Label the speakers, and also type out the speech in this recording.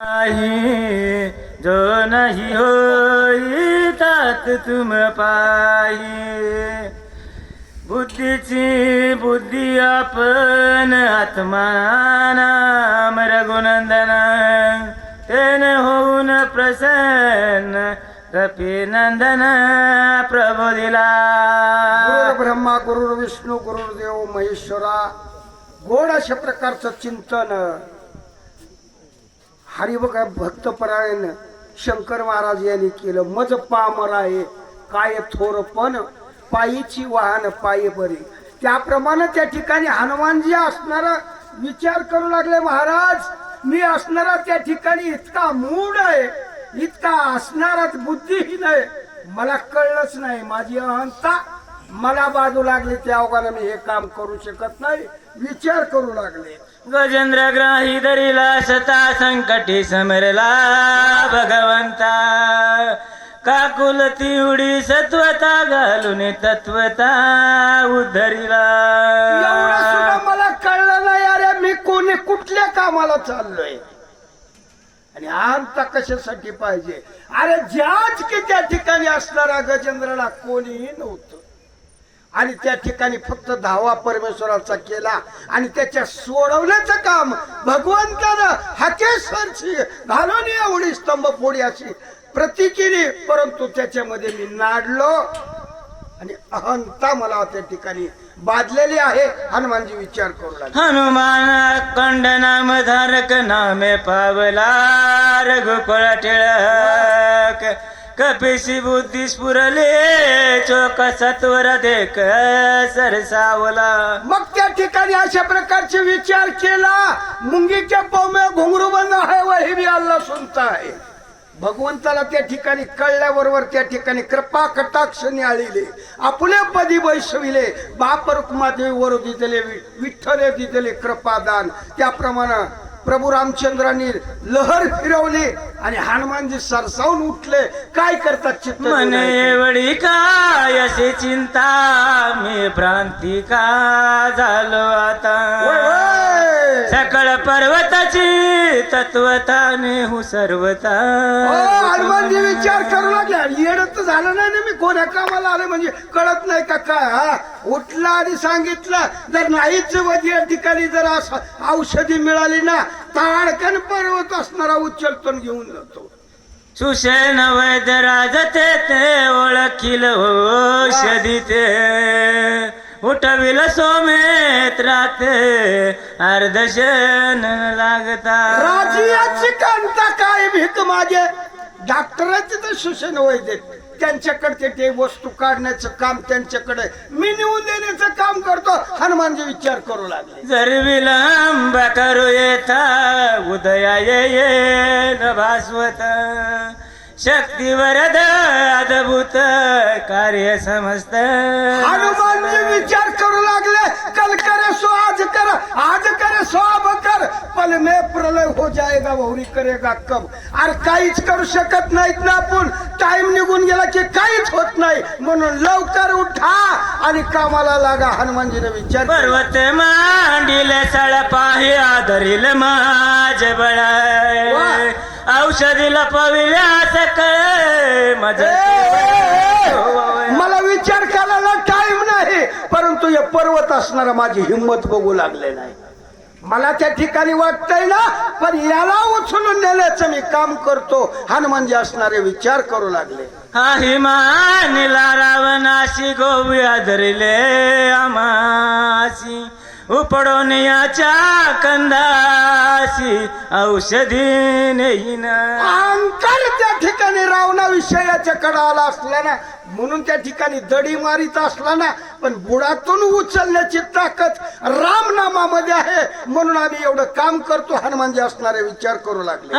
Speaker 1: नाही जो नाही होई तात तुम पाही. बुद्धीची बुद्धी आपण आत्मानाम रघुनंदन. तेन होऊन प्रसन्न कपी नंदन दिला.
Speaker 2: ब्रह्मा गुरुर विष्णू गुरुर्देव महेश्वरा गोड अशा प्रकारचं चिंतन हरिभक भक्तपरायण शंकर महाराज यांनी केलं. मज पामर आहे काय थोर पण पायीची वाहन पायी बरी त्याप्रमाणे त्या ठिकाणी हनुमानजी असणारा विचार करू लागले महाराज मी असणारा त्या ठिकाणी इतका मूड आहे इतका असणाराच बुद्धिहीन आहे. मला कळलंच नाही माझी अहंता मला बाजू लागली त्या अवघाने मी हे काम करू शकत नाही. विचार करू लागले.
Speaker 1: गजेंद्र ग्राही धरिला सता संकटी समरला भगवंता. काकुलती उडी सत्वता घालून तत्वता उद्धरिला
Speaker 2: एवढं सुद्धा मला कळलं नाही अरे मी कोणी कुठल्या कामाला चाललोय? आणि आमचा कशासाठी पाहिजे? अरे ज्याच की त्या ठिकाणी असणारा गजेंद्रला कोणीही नव्हतं. आणि त्या ठिकाणी फक्त धावा परमेश्वराचा केला आणि त्याच्या सोडवण्याचं काम भगवंतानं हकेश्वरची घालून एवढी स्तंभ फोडी अशी प्रती केली. परंतु त्याच्यामध्ये मी नाडलो आणि अहंता मला त्या ठिकाणी बादलेली आहे. हनुमानजी विचार करू लागले.
Speaker 1: हनुमान कंड नाम धारक नामे पावला रघुकुळ कपेशी बुद्धी स्फुरले चोक सत्वर देख सरसावला.
Speaker 2: मग त्या ठिकाणी अशा प्रकारचे विचार केला मुंगीच्या पौमे घुंगरू बंद आहे व हे बी अल्ला सुनता आहे. भगवंताला त्या ठिकाणी कळल्याबरोबर त्या ठिकाणी कृपा कटाक्ष न्याळीले. आपल्या पदी बैसविले बाप रुक्मादेवी वर दिलेले विठ्ठले दिलेले कृपादान त्याप्रमाणे प्रभू रामचंद्रांनी लहर फिरवली आणि हनुमानजी सरसावून उठले. काय करतात चित्त
Speaker 1: एवढी काय अशी चिंता? मी भ्रांती का झालो आता. सकळ पर्वताची तत्वता नेहू सर्वता.
Speaker 2: हो, हनुमानजी विचार करू लागले येडत झालं नाही ना मी. कोण्या कामाला आले म्हणजे? कळत नाही का काय उठला आणि सांगितलं जर नाहीच या ठिकाणी जर असं औषधी मिळाली ना ताडकन पर्वत असणारा उचलतो आणि घेऊन जातो.
Speaker 1: सुषेण वैद्य राजते ते ओळखील औषधी ते उठविल सोमेत राते अर्धशन लागता.
Speaker 2: राजियाची कांता काय भीक माझे डॉक्टराचे तर सुशन वैद्य. त्यांच्याकडे ते- वस्तू काढण्याचं काम त्यांच्याकडे मी नेऊन देण्याचं काम करतो. हनुमानजी विचार करू लागले.
Speaker 1: जर विलंब करू येता उदया येन भास्वत. शक्ती वरद अद्भुत कार्य समस्त.
Speaker 2: हनुमानजी विचार करू लागले. कल करे सो आज कर. कर पल में प्रलय हो जाएगा बहुरी करेगा कब? अरे काहीच करू शकत नाहीत ना आपण. टाइम निघून गेला की काहीच होत नाही. म्हणून लवकर उठा आणि कामाला लागा हनुमानजीने विचार केला.
Speaker 1: पर्वत मांडील सळ पाही आदरील माझ बळ. औषधीला पविल्या सकळ मज
Speaker 2: मला विचार करायला टाइम नाही. परंतु हे पर्वत असणारा माझी हिंमत बघू लागले नाही. मला त्या ठिकाणी वाटतंय ना पण याला उचलून नेल्याचं मी काम करतो. हनुमानजी असणारे विचार करू लागले.
Speaker 1: हिमानिला रावणाशी गोवी आदरिले आमासी उपडून याच्या कंदासी औषधी नेईन.
Speaker 2: अंकल त्या ठिकाणी रावणा विषयाच्या कडाला असला ना म्हणून त्या ठिकाणी दडी मारीत असला ना पण बुडातून उचलण्याची ताकद रामनामामध्ये आहे. म्हणून आम्ही एवढं काम करतो. हनुमानजी असणारे विचार करू लागले.